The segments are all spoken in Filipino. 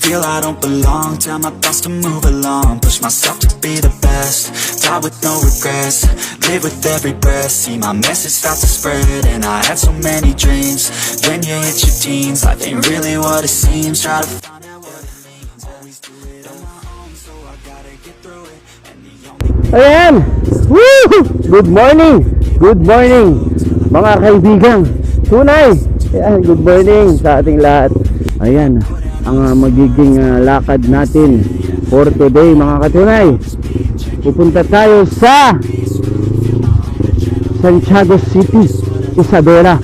Feel I don't belong, tell my thoughts to move along. Push myself to be the best, die with no regrets. Live with every breath, see my message start to spread. And I had so many dreams. When you hit your teens, life ain't really what it seems. Try to find out what it means. Always do it on my own, so I gotta get through it. And the only Ayan! Woo! Good morning! Good morning! Mga kaibigan! Tunay! Ayan, good morning sa ating lahat. Ayan, ang ah, magiging ah, lakad natin for today mga katunay. Pupunta tayo sa Santiago City, Isabela.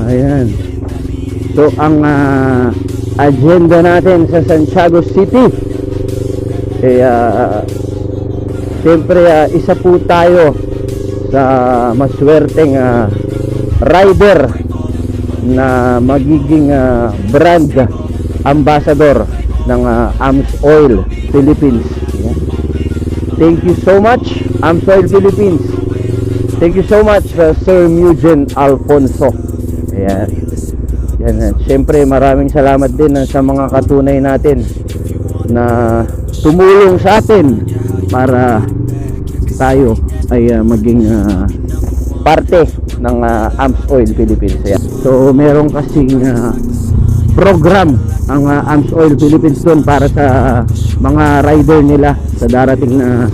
Ayan. So, ang ah, agenda natin sa Santiago City eh, ah, Siyempre, ah, isa po tayo sa maswerteng ah, rider na magiging ah, brand ambassador ng ah, AMS Oil Philippines. Yan. Thank you so much, AMS Oil Philippines. Thank you so much, uh, Sir Mugen Alfonso. Ayan. Yan, uh, Siyempre, maraming salamat din uh, sa mga katunay natin na tumulong sa atin para tayo ay uh, maging uh, parte ng uh, AMS Oil Philippines. Ayan. So, meron kasing uh, program ang uh, AMS Oil Philippines doon para sa mga rider nila sa darating na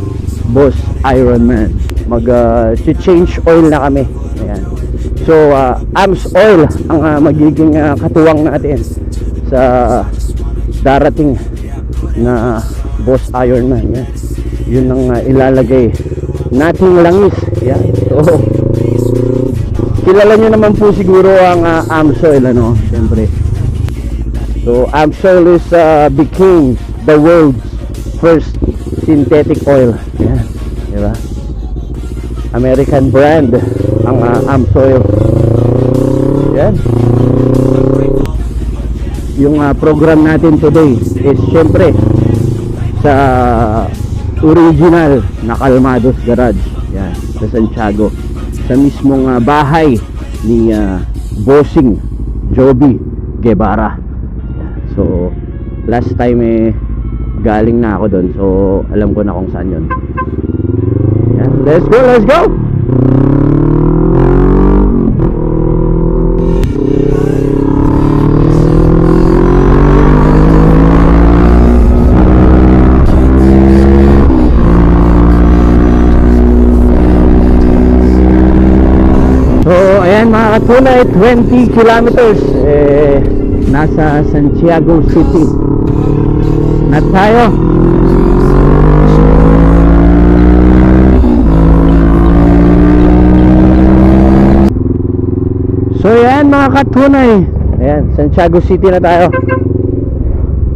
Boss Ironman. Mag uh, change oil na kami. Ayan. So, uh, AMS Oil ang uh, magiging uh, katuwang natin sa darating na Boss Ironman. Yan. Yun ang uh, ilalagay nating langis. Yan. So, kilala nyo naman po siguro ang uh, Amsoil, ano? Siyempre. So, Amsoil is uh, became the world's first synthetic oil. Yan. Diba? American brand ang uh, Amsoil. Yan. Yung uh, program natin today is syempre sa original na Calmados Garage yan, sa Santiago sa mismong ah, bahay ni ah, Bossing Joby Guevara. So last time eh galing na ako doon so alam ko na kung saan yun. Yan. let's go let's go! So, ayan mga katunay, 20 kilometers. Eh, nasa Santiago City na tayo. So, ayan mga katunay. Ayan, Santiago City na tayo.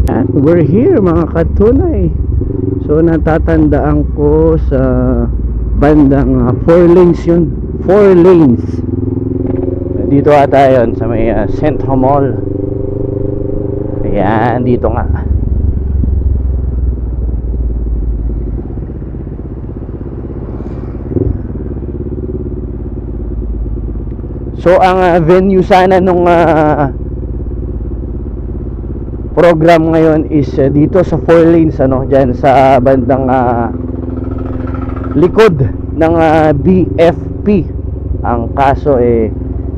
And we're here mga katunay. So, natatandaan ko sa bandang 4 lanes yun. 4 lanes. Dito ata yun sa may uh, Centro Mall. Ayan, dito nga. So ang uh, venue sana nung uh, program ngayon is uh, dito sa 4 lanes ano, diyan sa bandang uh, likod ng uh, BFP. Ang kaso eh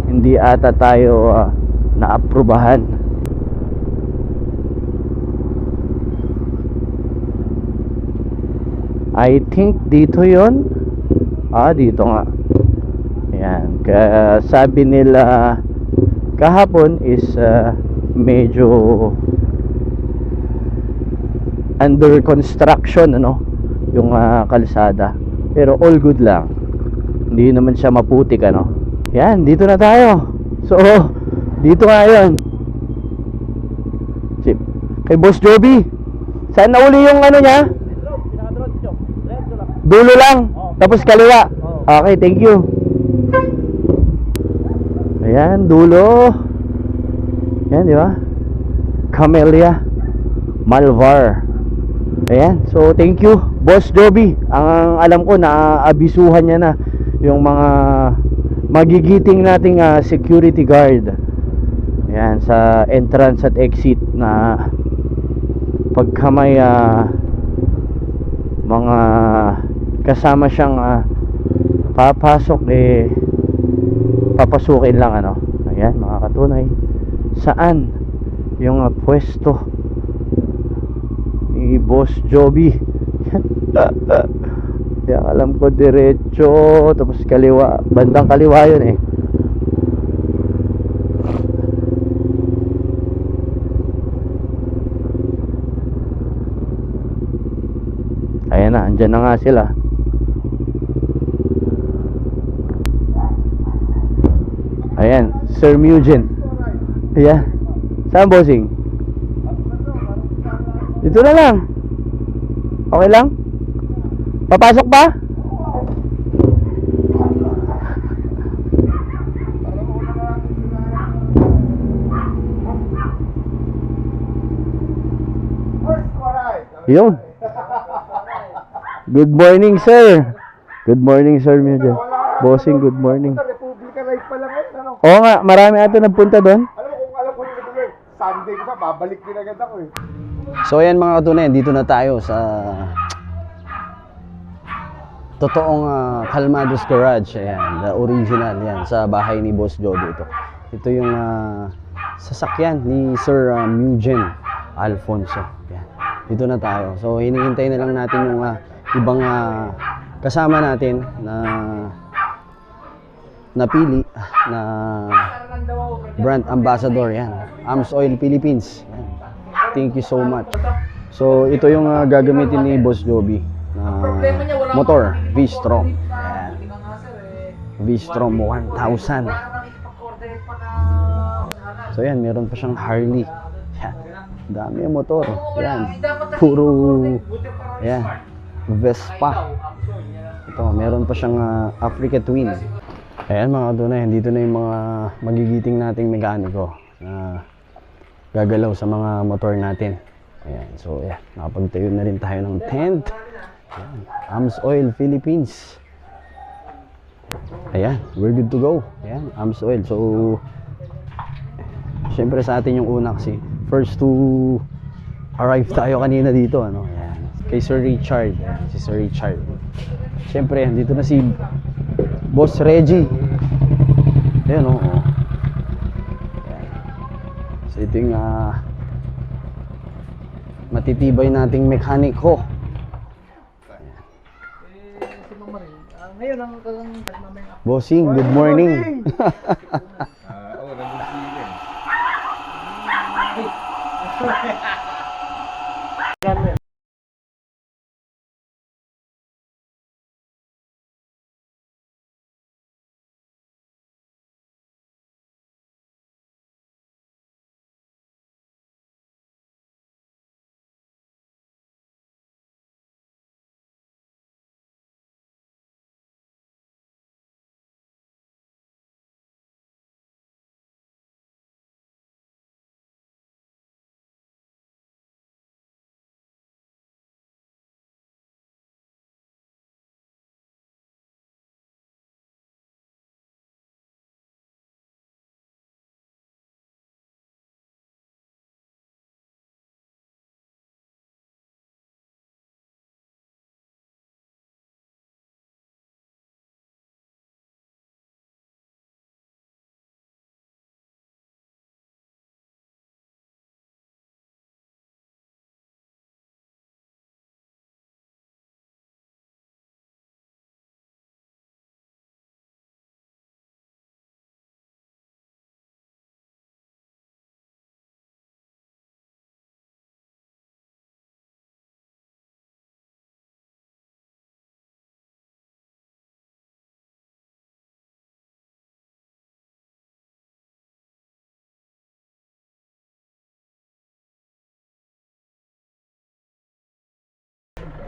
hindi ata tayo uh, naaprubahan. I think dito 'yon. Ah, dito nga. Ayan, kaya sabi nila kahapon is uh, medyo under construction ano yung uh, kalsada. Pero all good lang. Hindi naman siya maputik ano. Yan dito na tayo. So dito nga yun. Si, kay Boss Joby saan na uli yung ano niya dulo lang tapos kaliwa okay thank you Ayan, dulo. Ayan, di ba? Camellia Malvar. Ayan, so thank you, Boss Joby. Ang alam ko na abisuhan niya na yung mga magigiting nating ah, security guard. Ayan, sa entrance at exit na pagka may ah, mga kasama siyang ah, papasok eh papasukin lang ano. Ayan, mga katunay. Saan yung ah, pwesto ni Boss Joby? Kaya alam ko diretso tapos kaliwa, bandang kaliwa yun eh. Ayan na, andyan na nga sila. Ayan, Sir Mugen. Ayan. Saan bossing? Dito na lang. Okay lang? Papasok ba? Yun. Good morning, sir. Good morning, sir Mugen. Bossing, good morning. Oo nga, marami ata nagpunta doon. Alam mo kung alam ko yung ito Sunday ko sa babalik din agad ako eh. So ayan mga katunayan, dito na tayo sa totoong ah, Calmados Garage. Ayan, the original yan sa bahay ni Boss Jodo ito. Ito yung ah, sasakyan ni Sir ah, Mugen Alfonso. Ayan. Dito na tayo. So hinihintay na lang natin yung ah, ibang ah, kasama natin na napili na brand ambassador yan. Arms Oil Philippines. Thank you so much. So ito yung ah, gagamitin ni Boss Joby na motor V-Strom. V-Strom 1000. So yan, meron pa siyang Harley. Yan. Dami yung motor. Yan. Puro yan. Vespa. Ito, meron pa siyang ah, Africa Twin. Ayan mga kadunay, dito na yung mga magigiting nating mekaniko na gagalaw sa mga motor natin. Ayan, so yeah, nakapagtayo na rin tayo ng tent. Ayan, Arms Oil Philippines. Ayan, we're good to go. Ayan, Arms Oil. So, syempre sa atin yung una kasi first to arrive tayo kanina dito. Ano? Ayan, kay Sir Richard. Ayan, si Sir Richard. Syempre, dito na si Boss Reggie. Ayan o. Oh, oh. So ito yung ah, matitibay nating mekaniko. Rin. Ah. Bossing, good morning.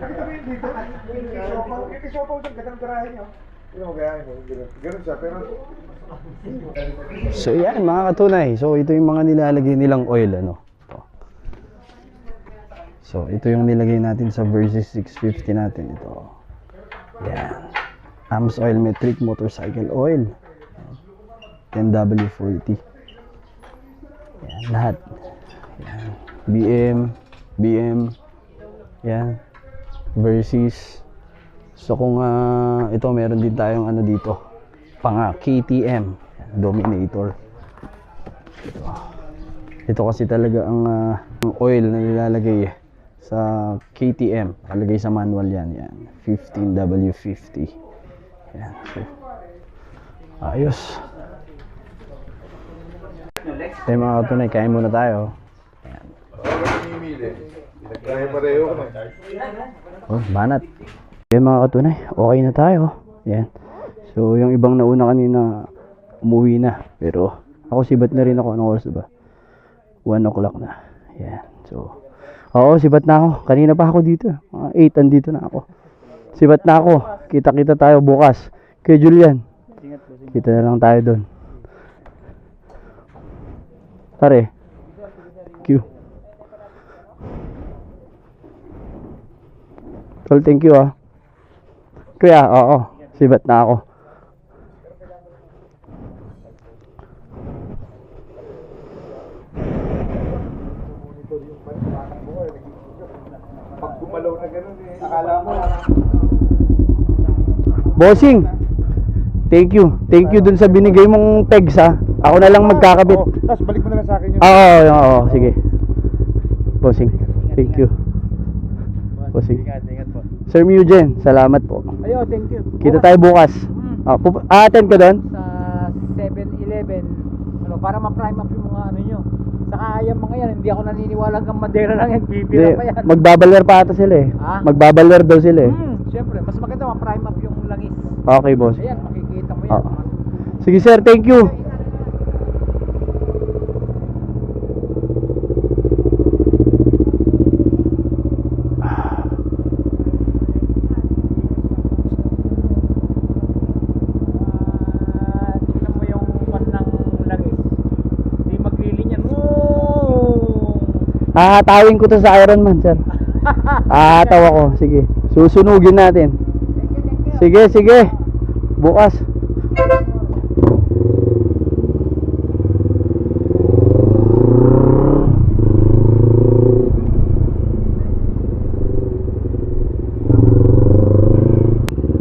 Dito, dito, dito, dito, dito, dito, dito, dito, ganda ng garahe niyo. Hindi mo kaya, ganun, ganun siya, pero So yan mga katunay. So ito yung mga nilalagay nilang oil ano. So ito yung nilagay natin sa Versys 650 natin ito. Yan. AMS Oil Metric Motorcycle Oil. 10W40. Yan lahat. Yan. BM, BM. Yan. Versys. So kung ah, ito meron din tayong ano dito. Pang ah, KTM. Dominator. Ito. Ito kasi talaga ang, ang oil na nilalagay sa KTM. Palagay sa manual yan. Yan. 15W50. Yan. So, ayos. Tayo mga katunay, kain muna tayo. mamimili. Nagpare-pareho ko na. Oh, banat. Yan mga katunay, okay na tayo. Yan. So, yung ibang nauna kanina, umuwi na. Pero, ako sibat na rin ako. Anong oras ba? 1 o'clock na. Yan. So, oo, sibat na ako. Kanina pa ako dito. Mga 8, andito na ako. Sibat na ako. Kita-kita tayo bukas. Kay Julian. Kita na lang tayo doon. Pare. Thank Tol, thank you ah. Kuya, oo. Sibat na ako. Pag gumalaw na ganun eh. Akala mo, Bossing, thank you. Thank you dun sa binigay mong pegs ha. Ako na lang magkakabit. Oo, Tapos balik mo na lang sa akin yun. Oo, oo, oo, sige. Bossing, thank you. Bossing. Sir Mugen, salamat po. Ayo, thank you. Kita tayo bukas. Ah, pup- aaten ka doon? sa 7-Eleven, ano, para ma-prime up yung mga ano nyo. Saka yung mga yan, hindi ako naniniwala hanggang madera lang yan, bibira Hindi, pa yan. magbabaler pa ata sila eh. Ah? Magbabaler daw sila eh. Hmm, syempre, mas maganda ma-prime up yung langis. Okay, boss. Ayan, makikita mo yan. Ah. Sige sir, thank you. Ah, tingnan mo yung pan ng langis. Hindi maglilin yan. Oh! Hahatawin ko to sa Iron Man, sir. Ahataw ako. Sige. Susunugin natin. Sige, sige. Bukas.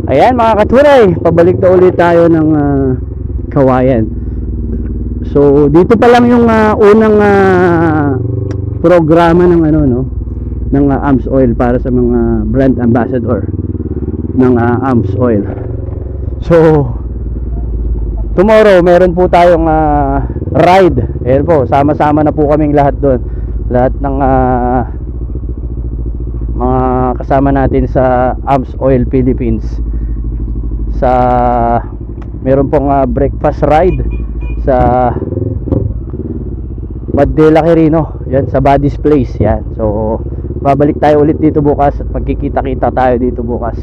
Ayan mga katunay, pabalik na ulit tayo ng ah, kawayan. So dito pa lang yung ah, unang ah, programa ng ano no ng ah, AMS Oil para sa mga brand ambassador ng ah, AMS Oil. So tomorrow meron po tayong ah, ride. Ayan po, sama-sama na po kaming lahat doon. Lahat ng ah, mga kasama natin sa AMS Oil Philippines sa meron pong ah, breakfast ride sa Mandela Quirino. Yan sa Buddy's Place yan. So babalik tayo ulit dito bukas at magkikita-kita tayo dito bukas.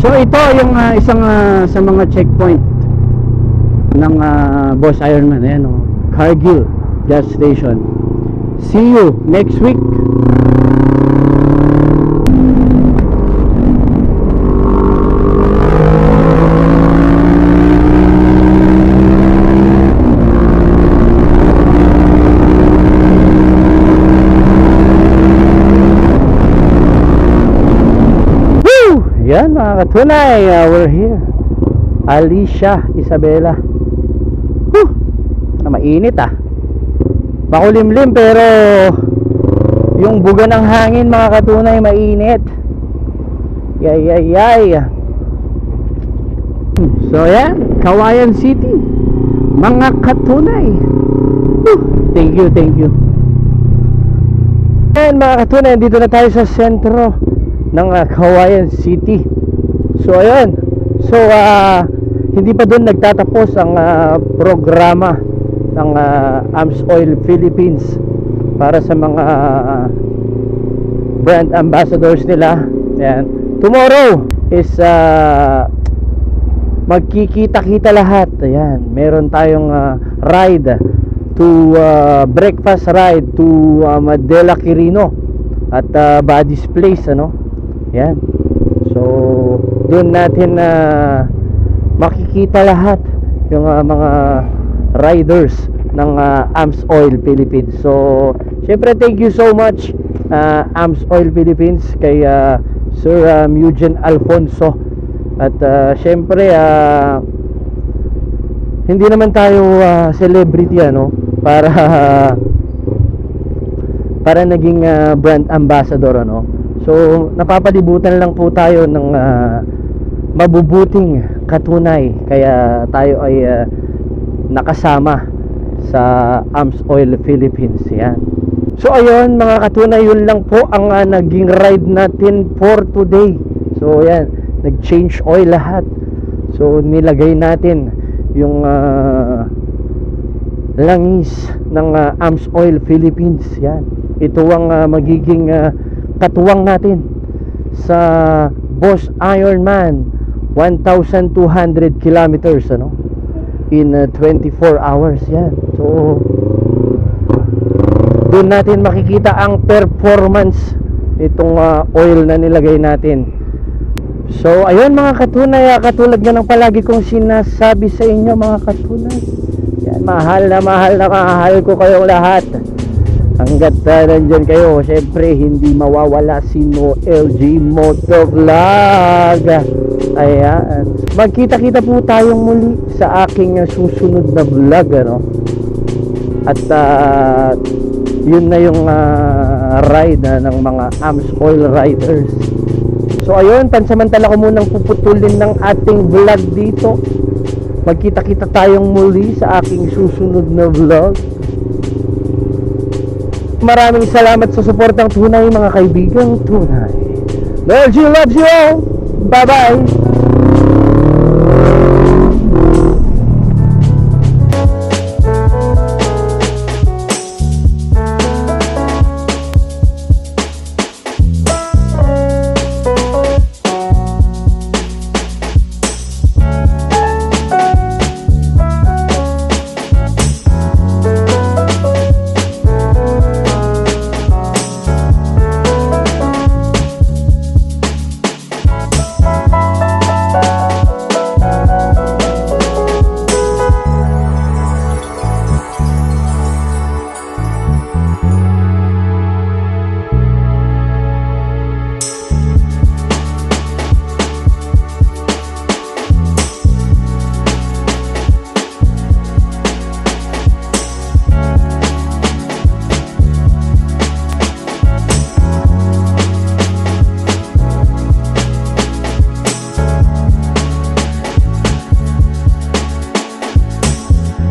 So ito yung ah, isang ah, sa mga checkpoint ng ah, Boss Ironman. Ayan oh, Cargill gas station. See you next week Woo! Yan mga katunay, uh, we're here. Alicia Isabela. Woo! Na mainit ah. Makulimlim pero yung buga ng hangin mga katunay mainit. Yay yay yay. So yan, Kawayan City. Mga katunay. Woo! Thank you, thank you. Ayan mga katunay, dito na tayo sa sentro ng ah, Kawayan City. So ayun. So ah hindi pa doon nagtatapos ang ah, programa ng ah, AMS Oil Philippines para sa mga ah, brand ambassadors nila Yan. Tomorrow is uh, magkikita-kita lahat. Ayan, meron tayong uh, ride to uh, breakfast ride to uh, Madela Quirino at uh, Buddy's Place ano. Yan. So, doon natin na makikita lahat yung uh, mga riders ng uh, AMS Oil Philippines. So, syempre thank you so much uh, AMS Oil Philippines kay uh, Sir um, Eugene Alfonso at uh, syempre uh, hindi naman tayo uh, celebrity ano para para naging uh, brand ambassador ano so napapalibutan lang po tayo ng uh, mabubuting katunay. Kaya tayo ay uh, nakasama sa AMS Oil Philippines. Yan. So ayun mga katunay yun lang po ang uh, naging ride natin for today. So yan nag change oil lahat. So nilagay natin yung uh, langis ng uh, AMS Oil Philippines. Yan. Ito ang uh, magiging uh, katuwang natin sa Boss Ironman 1,200 kilometers ano in uh, 24 hours yan so doon natin makikita ang performance nitong uh, oil na nilagay natin So, ayun mga katunay, ah, katulad nga ng palagi kong sinasabi sa inyo mga katunay. Yan, mahal na mahal na mahal ko kayong lahat. Hanggat uh, nandyan kayo, syempre hindi mawawala si No LG Motovlog. Ayan. Magkita-kita po tayong muli sa aking susunod na vlog, ano. At uh, yun na yung uh, ride uh, ng mga AMS Oil Riders. So ayun, pansamantala ko munang puputulin ng ating vlog dito. Magkita-kita tayong muli sa aking susunod na vlog. Maraming salamat sa suportang tunay mga kaibigang tunay. Lord, you loves you all. Bye-bye.